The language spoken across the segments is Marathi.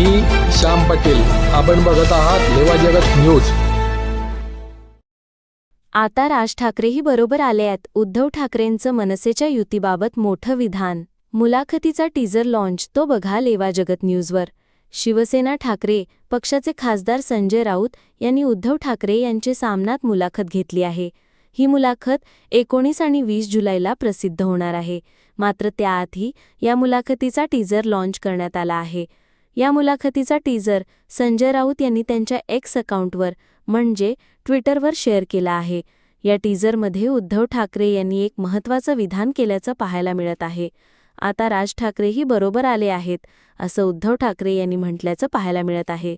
मी श्याम पटेल. आपण बघत आहात लेवा जगत न्यूज. आता राज ठाकरेही बरोबर आले आहेत उद्धव ठाकरेंचं मनसेच्या युतीबाबत मोठं विधान. मुलाखतीचा टीजर लॉन्च तो बघा लेवा जगत न्यूजवर. शिवसेना ठाकरे पक्षाचे खासदार संजय राऊत यांनी उद्धव ठाकरे यांचे सामनात मुलाखत घेतली आहे. ही मुलाखत एकोणीस आणि वीस जुलैला प्रसिद्ध होणार आहे. मात्र त्याआधी या मुलाखतीचा टीजर लॉन्च करण्यात आला आहे. या मुलाखतीचा टीजर संजय राऊत यांनी त्यांच्या एक्स अकाउंटवर म्हणजे ट्विटरवर शेअर केला आहे. या टीजरमध्ये उद्धव ठाकरे यांनी एक महत्त्वाचं विधान केल्याचं पाहायला मिळत आहे. आता राज ठाकरेही बरोबर आले आहेत असं उद्धव ठाकरे यांनी म्हटल्याचं पाहायला मिळत आहे.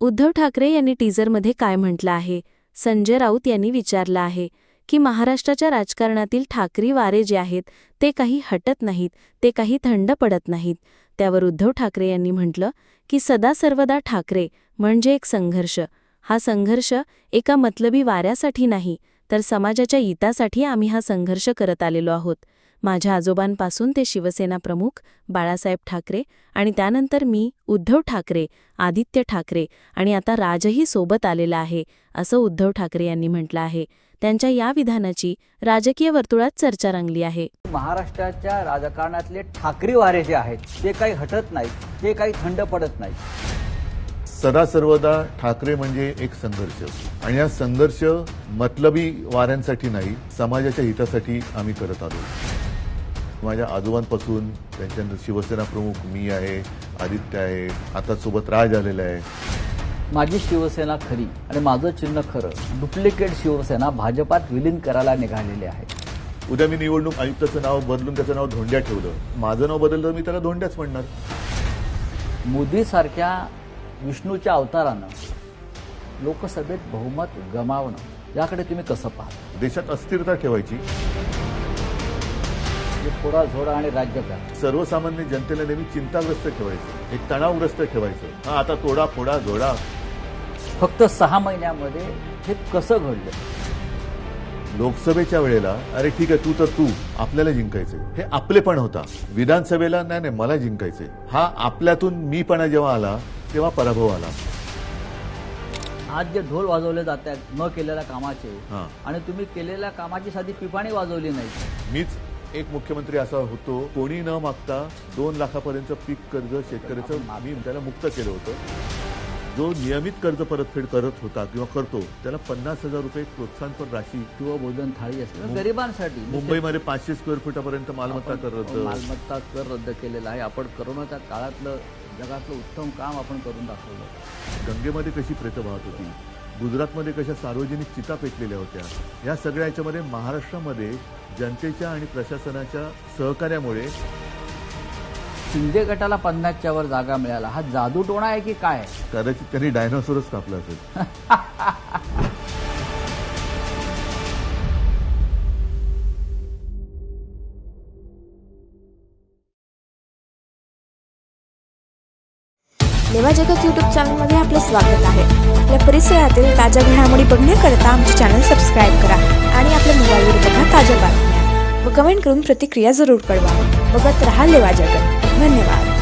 उद्धव ठाकरे यांनी टीजरमध्ये काय म्हटलं आहे? संजय राऊत यांनी विचारलं आहे की महाराष्ट्राच्या राजकारणातील ठाकरी वारे जे आहेत ते काही हटत नाहीत ते काही थंड पडत नाहीत. त्यावर उद्धव ठाकरे यांनी म्हटलं की सदा सर्वदा ठाकरे म्हणजे एक संघर्ष. हा संघर्ष एका मतलबी वाऱ्यासाठी नाही तर समाजाच्या हितासाठी आम्ही हा संघर्ष करत आलेलो आहोत. माझ्या आजोबांपासून ते शिवसेना प्रमुख बाळासाहेब ठाकरे आणि त्यानंतर मी उद्धव ठाकरे आदित्य ठाकरे आणि आता राजही सोबत आलेला आहे असं उद्धव ठाकरे यांनी म्हटलं आहे. त्यांच्या या विधानाची राजकीय वर्तुळात चर्चा रंगली आहे. महाराष्ट्राच्या राजकारणातले ठाकरी वारे जे आहेत ते काही हटत नाहीत ते काही थंड पडत नाहीत. सदा सर्वदा ठाकरे म्हणजे एक संघर्ष. आणि हा संघर्ष मतलबी वाऱ्यांसाठी नाही समाजाच्या हितासाठी आम्ही करत आलो. माझ्या आजोबांपासून त्यांच्यानंतर शिवसेना प्रमुख मी आहे आदित्य आहे आता सोबत राज आलेला आहे. माझी शिवसेना खरी आणि माझं चिन्ह खरं डुप्लिकेट शिवसेना भाजपात विलीन करायला निघालेली आहे. उद्या मी निवडणूक आयुक्ताचं नाव बदलून त्याचं नाव धोंड्या ठेवलं. माझं नाव बदललं तर मी त्याला धोंड्याच म्हणणार. मोदीसारख्या विष्णूच्या अवतारानं लोकसभेत बहुमत गमावणं याकडे तुम्ही कसं पाहता? देशात अस्थिरता ठेवायची. फोडा झोडा आणि राज्यकार सर्वसामान्य जनतेला नेहमी चिंताग्रस्त ठेवायचं एक तणावग्रस्त ठेवायचं. हा आता तोडा फोडा जोडा. फक्त सहा महिन्यामध्ये हे कसं घडलं? लोकसभेच्या वेळेला अरे ठीक आहे तू तर तू आपल्याला जिंकायचे हे आपलेपण होता. विधानसभेला नाही नाही मला जिंकायचे हा आपल्यातून मीपणा जेव्हा आला तेव्हा पराभव आला. आज जे ढोल वाजवले जात आहेत न केलेल्या कामाचे. आणि तुम्ही केलेल्या कामाची साधी पिपाणी वाजवली नाही. मीच एक मुख्यमंत्री असा होतो कोणी न मागता दोन लाखापर्यंत पीक कर्ज शेतकऱ्याचं मी त्याला मुक्त केलं होतं. जो नियमित कर्ज परतफेड करत होता किंवा करतो त्याला पन्नास हजार रुपये प्रोत्साहनपर राशी किंवा भोजन थाळी असते. गरिबांसाठी. मुंबईमध्ये पाचशे स्क्वेअर फुटापर्यंत मालमत्ता कर रद्द. मालमत्ता कर रद्द केलेला आहे. आपण करोनाच्या काळातलं जगातलं उत्तम काम आपण करून दाखवलं. गंगेमध्ये कशी प्रेत वाहत होती? गुजरातमध्ये कशा सार्वजनिक चिता पेटलेल्या होत्या? या सगळ्या याच्यामध्ये महाराष्ट्रामध्ये जनतेच्या आणि प्रशासनाच्या सहकार्यामुळे शिंदे गटाला पन्नासच्या वर जागा मिळाला. हा जादूटोणा आहे की काय? कदाचित त्यांनी डायनोसॉरच कापला असेल. लेवा जगत यूट्यूब चॅनलमध्ये आपलं स्वागत आहे. आपल्या परिसरातील ताज्या घडामोडी बघण्याकरता आमचे चॅनल सबस्क्राईब करा आणि आपल्या मोबाईलवर बघा ताज्या बातम्या. व कमेंट करून प्रतिक्रिया जरूर कळवा. बघत रहा लेवा जगत. 问你了